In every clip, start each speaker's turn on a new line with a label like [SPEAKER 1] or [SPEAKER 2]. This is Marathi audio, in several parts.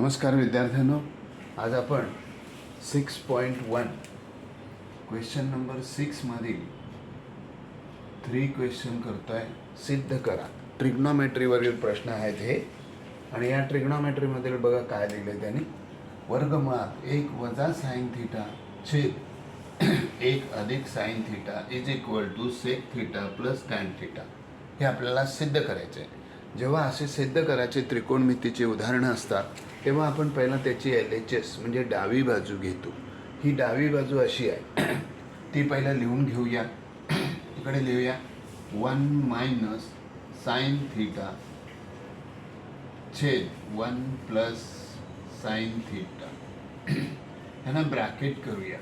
[SPEAKER 1] नमस्कार विद्यार्थ्यांनो. आज आपण six point one question number सिक्समधील three question करतोय. सिद्ध करा. ट्रिग्नॉमेट्रीवरील प्रश्न आहेत हे. आणि या ट्रिग्नॉमेट्रीमधील बघा काय दिले त्यांनी. वर्गमुळात एक वजा साईन थिटा छेद एक अधिक sine theta is equal to sec theta plus tan theta हे आपल्याला सिद्ध करायचे आहे जेव्हा असे सिद्ध करायचे त्रिकोणमितीचे उदाहरणं असतात तेव्हा आपण पहिला त्याची एल एच एस म्हणजे डावी बाजू घेतो. ही डावी बाजू अशी आहे. ती पहिला लिहून घेऊया. तिकडे लिहूया. वन मायनस साईन थिटा छेद वन प्लस साईन थिटा. ह्यांना ब्रॅकेट करूया.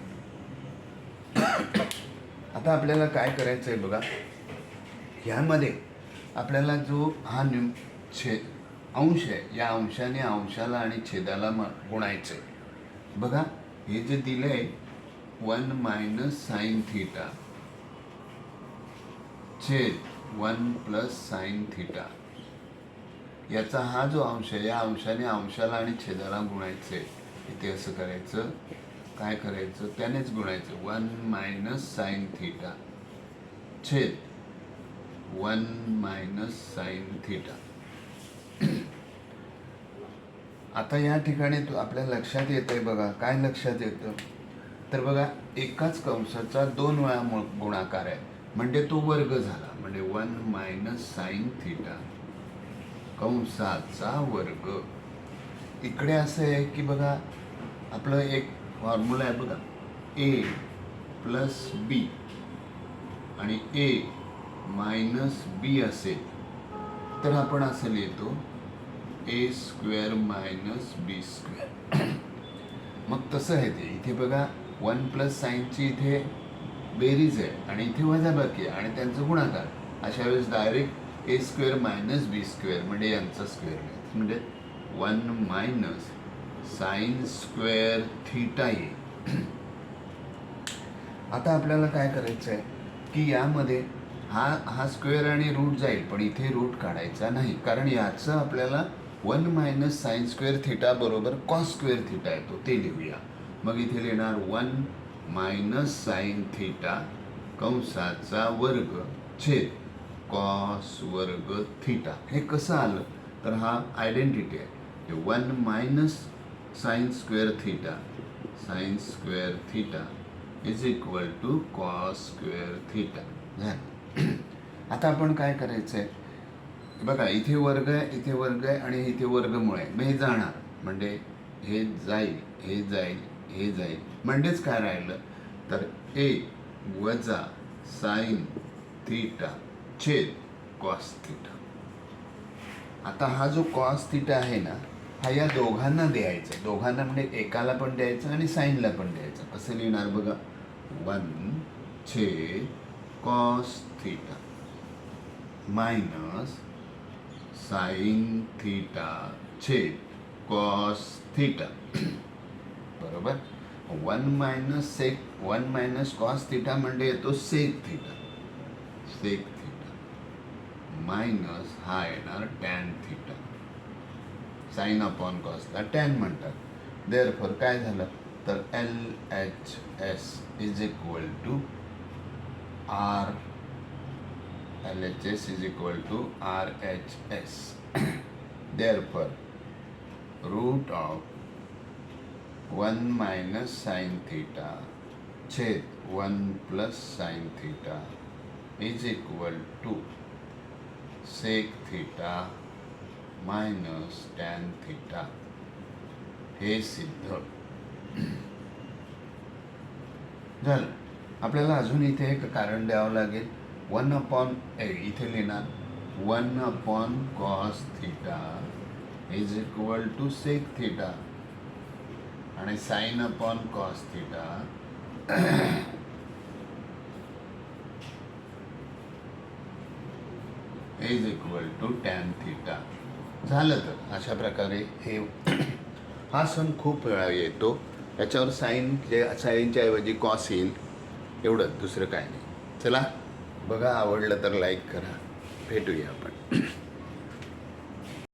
[SPEAKER 1] आता आपल्याला काय करायचं आहे बघा. ह्यामध्ये आपल्याला जो हा न्यू छेद अंश आहे या अंशाने अंशाला आणि छेदाला म गुणायचं आहे. बघा हे जे दिलं आहे वन मायनस साईन थिटा. छेद वन प्लस साईन थिटा. याचा हा जो अंश आहे या अंशाने अंशाला आणि छेदाला गुणायचं आहे. इथे असं करायचं काय करायचं त्यानेच गुणायचं. One minus sine theta. छेद वन मायनस साईन थिटा. आता या ठिकाणी तू आपल्या लक्षात येत आहे बघा. काय लक्षात येतं? तर बघा एकाच कंसाचा दोन वेळा गुणाकार आहे. म्हणजे तो वर्ग झाला. म्हणजे वन मायनस साईन थिटा कंसाचा वर्ग. इकडे असं आहे की बघा आपलं एक फॉर्म्युला आहे बघा. ए प्लस बी आणि ए मायनस बी असेल तर आपण असं लिहितो A square minus B square. मग तसं आहे ते. इथे बघा वन प्लस साईनची इथे बेरीज आहे आणि इथे वजाबाकी आहे आणि त्यांचं गुणाकार. अशा वेळेस direct A square minus B square म्हणजे यांचा स्क्वेअर म्हणजे one minus sine square theta येईल आता आपल्याला काय करायचं आहे की यामध्ये हा हा स्क्वेअर आणि रूट जाईल पण इथे रूट काढायचा नाही. कारण याचं आपल्याला one minus sine square theta बरोबर कॉस स्क्वेअर थिटा येतो ते लिहूया. मग इथे लिहिणार वन मायनस साईन थिटा कंसाचा वर्ग छेद कॉस वर्ग थिटा. हे कसं आलं? तर हा आयडेंटिटी आहे. One minus sine square theta sine square theta is equal to cos square theta. झालं. आता आपण काय करायचं आहे बघा इथे वर्ग आहे इथे वर्ग आहे आणि इथे वर्गमुळे मग हे जाणार. म्हणजे हे जाईल हे जाईल हे जाईल. म्हणजेच काय राहिलं? तर ए वजा साईन थिटा छेद कॉस थिटा. आता हा जो कॉस थीटा आहे ना हा या दोघांना द्यायचा. दोघांना म्हणजे एकाला पण द्यायचं आणि साईनला पण द्यायचं. कसं लिहिणार बघा. वन छेद cos theta minus sine theta छेद कॉस थिटा बरोबर? One minus sec one minus cos theta म्हणजे येतो sec theta sec theta minus हा येणार टॅन थिटा साईन अपॉन कॉसला टॅन म्हणतात. देअर फॉर काय झालं? तर L H S is equal to R L H S is equal to R H S therefore root of one minus sine theta छेद one plus sine theta is equal to sec theta minus tan theta हे सिद्ध झालं आपल्याला अजून इथे एक कारण द्यावं लागेल. वन अपॉन ए इथे लिहिणार. One upon cos theta is equal to sec theta आणि sine upon cos theta is equal to tan theta झालं तर अशा प्रकारे हे हा सण खूप वेळा येतो. याच्यावर साईन जे साईनच्या ऐवजी कॉस येईल. एवढंच दुसरं काय नाही. चला बघा आवडलं तर लाईक करा. भेटूया आपण.